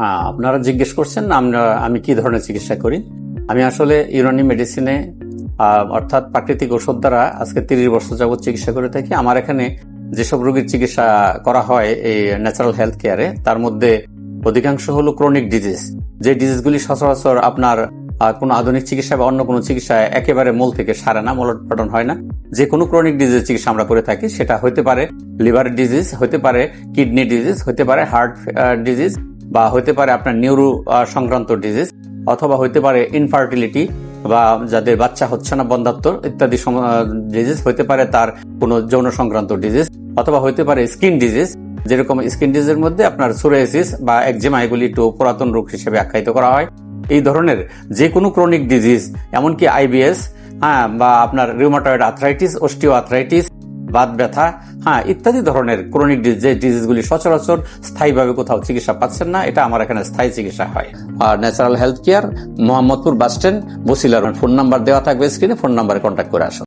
হ্যাঁ আপনারা জিজ্ঞেস করছেন আমরা, আমি কি ধরনের চিকিৎসা করি? আমি আসলে ইউনানি মেডিসিনে অর্থাৎ প্রাকৃতিক ওষুধ দ্বারা আজকে তিরিশ বছর যাবত চিকিৎসা করে থাকি। আমার এখানে যেসব রোগীর চিকিৎসা করা হয় এই ন্যাচারাল হেলথ কেয়ারে তার মধ্যে অধিকাংশ হলো ক্রনিক ডিজিজ যে ডিজিজগুলি সচরাচর আপনার কোনো আধুনিক চিকিৎসা বা অন্য কোনো চিকিৎসায় একেবারে মূল থেকে সারে না মূলোৎপাটন হয় না। যে কোনো ক্রনিক ডিজিজ চিকিৎসা আমরা করে থাকি, সেটা হতে পারে লিভার ডিজিজ হতে পারে কিডনি ডিজিজ হতে পারে হার্ট ডিজিজ বা হতে পারে আপনার নিউরো সংক্রান্ত ডিজিজ অথবা হতে পারে ইনফার্টিলিটি বা যাদের বাচ্চা হচ্ছে না বন্ধাত্ম ইত্যাদি ডিজিজ হতে পারে তার কোনো যৌন সংক্রান্ত ডিজিজ অথবা হতে পারে স্কিন ডিজিজ যেরকম স্কিন ডিজিজের মধ্যে আপনার সোরিয়াসিস বা একজিমা এগুলি একটু পুরাতন রোগ হিসেবে আখ্যায়িত করা হয়। এই ধরনের যে কোনো ক্রনিক ডিজিজ এমনকি আইবিএস হ্যাঁ বা আপনার rheumatoid arthritis osteo arthritis Baat ব্যথা হ্যাঁ ইত্যাদি ধরনের ক্রনিক যে ডিজিজগুলি সচরাচর স্থায়ীভাবে কোথাও চিকিৎসা পাচ্ছেন না, এটা আমার এখানে স্থায়ী চিকিৎসা হয়। আর natural health care Mohammadpur bus stand বসিলার phone number দেওয়া থাকবে স্ক্রিনে ফোন নাম্বারে কন্ট্যাক্ট করে আসুন।